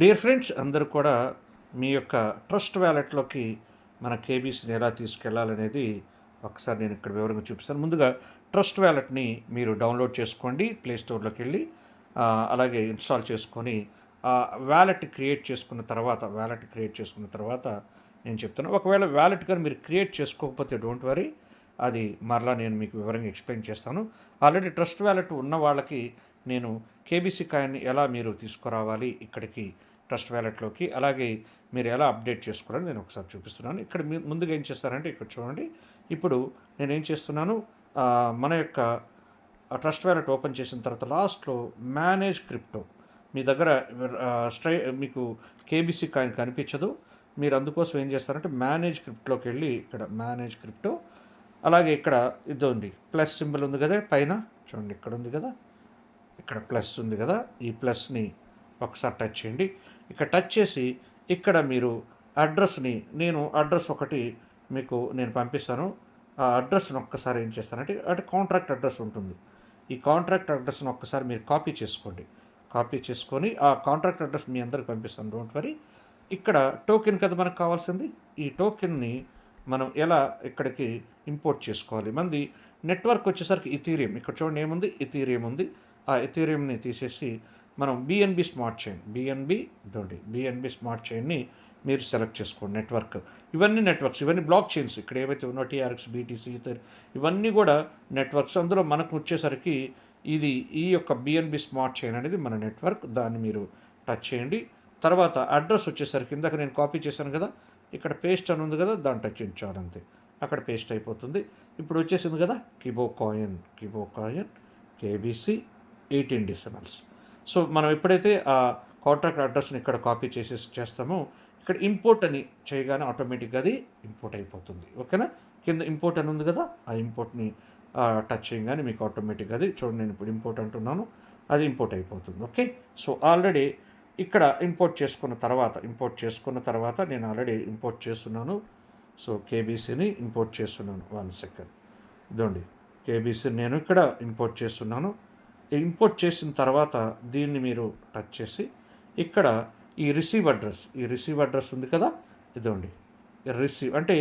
Dear friends అందరూ కూడా మీ యొక్క ట్రస్ట్ వ్యాలెట్లోకి మన కేబీసీని ఎలా తీసుకెళ్ళాలనేది ఒకసారి నేను ఇక్కడ వివరంగా చూపిస్తాను. ముందుగా ట్రస్ట్ వ్యాలెట్ని మీరు డౌన్లోడ్ చేసుకోండి ప్లే స్టోర్లోకి వెళ్ళి అలాగే ఇన్స్టాల్ చేసుకొని ఆ వ్యాలెట్ క్రియేట్ చేసుకున్న తర్వాత వ్యాలెట్ క్రియేట్ చేసుకున్న తర్వాత నేను చెప్తాను ఒకవేళ వ్యాలెట్ కానీ మీరు క్రియేట్ చేసుకోకపోతే డోంట్ వరీ అది మరలా నేను మీకు వివరంగా ఎక్స్ప్లెయిన్ చేస్తాను. ఆల్రెడీ ట్రస్ట్ వ్యాలెట్ ఉన్న వాళ్ళకి నేను కేబీసీ కాయిన్ని ఎలా మీరు తీసుకురావాలి ఇక్కడికి ట్రస్ట్ వ్యాలెట్లోకి అలాగే మీరు ఎలా అప్డేట్ చేసుకోవాలని నేను ఒకసారి చూపిస్తున్నాను. ఇక్కడ మీ ముందుగా ఏం చేస్తారంటే ఇక్కడ చూడండి. ఇప్పుడు నేను ఏం చేస్తున్నాను? మన యొక్క ట్రస్ట్ వ్యాలెట్ ఓపెన్ చేసిన తర్వాత లాస్ట్లో మేనేజ్ క్రిప్టో. మీ దగ్గర స్ట్రై మీకు కేబీసీ కాయిన్ కనిపించదు. మీరు అందుకోసం ఏం చేస్తారంటే మేనేజ్ క్రిప్ట్లోకి వెళ్ళి ఇక్కడ మేనేజ్ క్రిప్టో అలాగే ఇక్కడ ఇది ఉంది ప్లస్ సింబల్ ఉంది కదా పైన. చూడండి ఇక్కడ ఉంది కదా. ఇక్కడ ప్లస్ ఉంది కదా. ఈ ప్లస్ని ఒకసారి టచ్ చేయండి. ఇక్కడ టచ్ చేసి ఇక్కడ మీరు అడ్రస్ని నేను అడ్రస్ ఒకటి మీకు నేను పంపిస్తాను. ఆ అడ్రస్ను ఒక్కసారి ఏం చేస్తానంటే అంటే కాంట్రాక్ట్ అడ్రస్ ఉంటుంది. ఈ కాంట్రాక్ట్ అడ్రస్ని ఒక్కసారి మీరు కాపీ చేసుకోండి. కాపీ చేసుకొని ఆ కాంట్రాక్ట్ అడ్రస్ మీ అందరికి పంపిస్తాను. Don't worry. ఇక్కడ టోకెన్ కదా మనకు కావాల్సింది. ఈ టోకెన్ని మనం ఎలా ఇక్కడికి ఇంపోర్ట్ చేసుకోవాలి? మంది నెట్వర్క్ వచ్చేసరికి ఇథీరియం ఇక్కడ చూడండి ఏముంది? ఇథీరియం ఉంది. ఆ ఇథీరియంని తీసేసి మనం బిఎన్బి స్మార్ట్ చైన్ బిఎన్బి ఇదండి బిఎన్బి స్మార్ట్ చైన్ని మీరు సెలెక్ట్ చేసుకోండి. నెట్వర్క్ ఇవన్నీ నెట్వర్క్స్ ఇవన్నీ బ్లాక్ చైన్స్ ఇక్కడ ఏవైతే ఉన్నో టీఆర్ఎక్స్ బీటీసీ ఇవన్నీ కూడా నెట్వర్క్స్ అందులో మనకు వచ్చేసరికి ఇది ఈ యొక్క బిఎన్బి స్మార్ట్ చైన్ అనేది మన నెట్వర్క్ దాన్ని మీరు టచ్ చేయండి. తర్వాత అడ్రస్ వచ్చేసరికి ఇందాక నేను కాపీ చేశాను కదా ఇక్కడ పేస్ట్ అని ఉంది కదా దాన్ని టచ్ చేయించాలి అంతే. అక్కడ పేస్ట్ అయిపోతుంది. ఇప్పుడు వచ్చేసింది కదా Kibo coin Kibo coin KBC eighteen decimals so మనం ఎప్పుడైతే ఆ కాంట్రాక్ట్ అడ్రస్ని ఇక్కడ కాపీ చేసేసి చేస్తామో ఇక్కడ ఇంపోర్ట్ అని చేయగానే ఆటోమేటిక్గా అది ఇంపోర్ట్ అయిపోతుంది. ఓకేనా? కింద ఇంపోర్ట్ అని ఉంది కదా ఆ ఇంపోర్ట్ని టచ్ చేయగానే మీకు ఆటోమేటిక్గా అది చూడండి నేను ఇప్పుడు ఇంపోర్ట్ అంటున్నాను అది ఇంపోర్ట్ అయిపోతుంది. ఓకే? సో ఆల్రెడీ ఇక్కడ ఇంపోర్ట్ చేసుకున్న తర్వాత ఇంపోర్ట్ చేసుకున్న తర్వాత నేను ఆల్రెడీ ఇంపోర్ట్ చేస్తున్నాను. సో కేబీసీని ఇంపోర్ట్ చేస్తున్నాను. వన్ సెకండ్ ఇదండి కేబీసీ నేను ఇక్కడ ఇంపోర్ట్ చేస్తున్నాను. ఇంపోర్ట్ చేసిన తర్వాత దీన్ని మీరు టచ్ చేసి ఇక్కడ ఈ రిసీవ్ అడ్రస్ ఈ రిసీవ్ అడ్రస్ ఉంది కదా? ఇదండి రిసీవ్ అంటే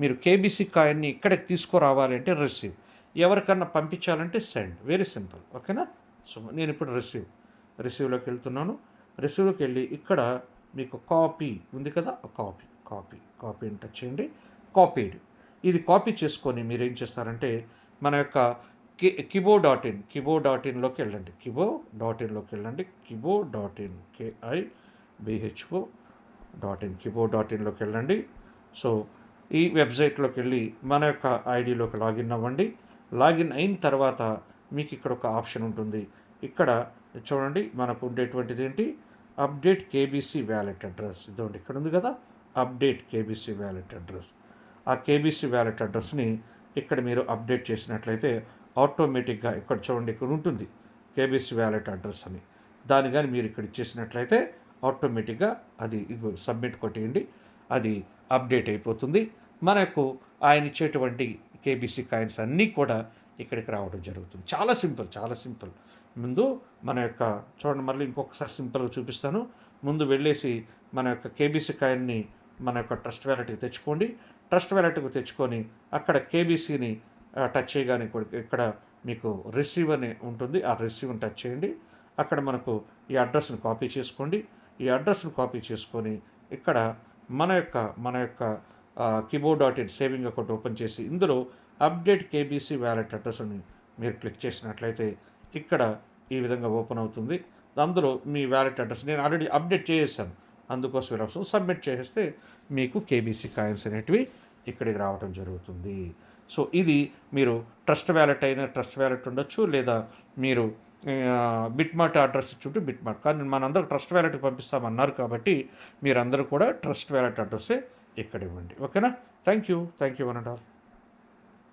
మీరు కేబీసీ కాయిన్ని ఇక్కడికి తీసుకురావాలి అంటే రిసీవ్ ఎవరికన్నా పంపించాలంటే సెండ్ వెరీ సింపుల్ ఓకేనా సో నేను ఇప్పుడు రిసీవ్ రిసీవ్లోకి వెళ్తున్నాను. రిసీవ్లోకి వెళ్ళి ఇక్కడ మీకు కాపీ ఉంది కదా? కాపీ కాపీ కాపీ అని టచ్ చేయండి. కాపీడ్. ఇది కాపీ చేసుకొని మీరు ఏం చేస్తారంటే మన యొక్క కి Kibo dot in Kibo dot ఇన్లోకి వెళ్ళండి. కిబో డాట్ ఇన్లోకి వెళ్ళండి. Kibo dot in KI BHO dot in Kibo dot ఇన్లోకి వెళ్ళండి. సో ఈ వెబ్సైట్లోకి వెళ్ళి మన యొక్క ఐడిలోకి లాగిన్ అవ్వండి. లాగిన్ అయిన తర్వాత మీకు ఇక్కడ ఒక ఆప్షన్ ఉంటుంది. ఇక్కడ చూడండి మనకు ఉండేటువంటిది ఏంటి? Update KBC wallet address. ఇదిగోండి ఇక్కడ ఉంది కదా అప్డేట్ కేబీసీ వ్యాలెట్ అడ్రస్. ఆ కేబీసీ వ్యాలెట్ అడ్రస్ని ఇక్కడ మీరు అప్డేట్ చేసినట్లయితే ఆటోమేటిక్గా ఇక్కడ చూడండి ఇక్కడ ఉంటుంది కేబీసీ వ్యాలెట్ అడ్రస్ అని. దాని కానీ మీరు ఇక్కడ ఇచ్చేసినట్లయితే ఆటోమేటిక్గా అది సబ్మిట్ కొట్టేయండి అది అప్డేట్ అయిపోతుంది. మనకు ఆయన ఇచ్చేటువంటి కేబీసీ కాయిన్స్ అన్నీ కూడా ఇక్కడికి రావడం జరుగుతుంది. చాలా సింపుల్ చాలా సింపుల్. ముందు మన యొక్క చూడండి మళ్ళీ ఇంకొకసారి సింపుల్గా చూపిస్తాను. ముందు వెళ్ళేసి మన యొక్క కేబీసీ కాయిన్ని మన యొక్క ట్రస్ట్ వ్యాలెట్కి తెచ్చుకోండి. ట్రస్ట్ వ్యాలెట్కి తెచ్చుకొని అక్కడ కేబీసీని టచ్ చేయగానే ఇక్కడ- ఇక్కడ మీకు రిసీవ్ అని ఉంటుంది. ఆ రిసీవ్ని టచ్ చేయండి. అక్కడ మనకు ఈ అడ్రస్ని కాపీ చేసుకోండి. ఈ అడ్రస్ని కాపీ చేసుకొని ఇక్కడ మన యొక్క మన యొక్క keyboard dot in saving account open చేసి ఇందులో అప్డేట్ కేబీసీ వ్యాలెట్ అడ్రస్ని మీరు క్లిక్ చేసినట్లయితే ఇక్కడ ఈ విధంగా ఓపెన్ అవుతుంది. అందులో మీ వ్యాలెట్ అడ్రస్ నేను ఆల్రెడీ అప్డేట్ చేసేసాను. అందుకోసం ఇలా సబ్మిట్ చేసేస్తే మీకు కేబీసీ కాయిన్స్ అనేటివి ఇక్కడికి రావడం జరుగుతుంది. సో ఇది మీరు ట్రస్ట్ వ్యాలెట్ అయిన ట్రస్ట్ వ్యాలెట్ ఉండొచ్చు లేదా మీరు బిట్మార్ట్ అడ్రస్ ఇచ్చుంటే బిట్ మార్ట్ కానీ మనందరూ ట్రస్ట్ వ్యాలెట్కి పంపిస్తామన్నారు కాబట్టి మీరందరూ కూడా ట్రస్ట్ వ్యాలెట్ అడ్రస్సే ఇక్కడ ఇవ్వండి. ఓకేనా thank you thank you one and all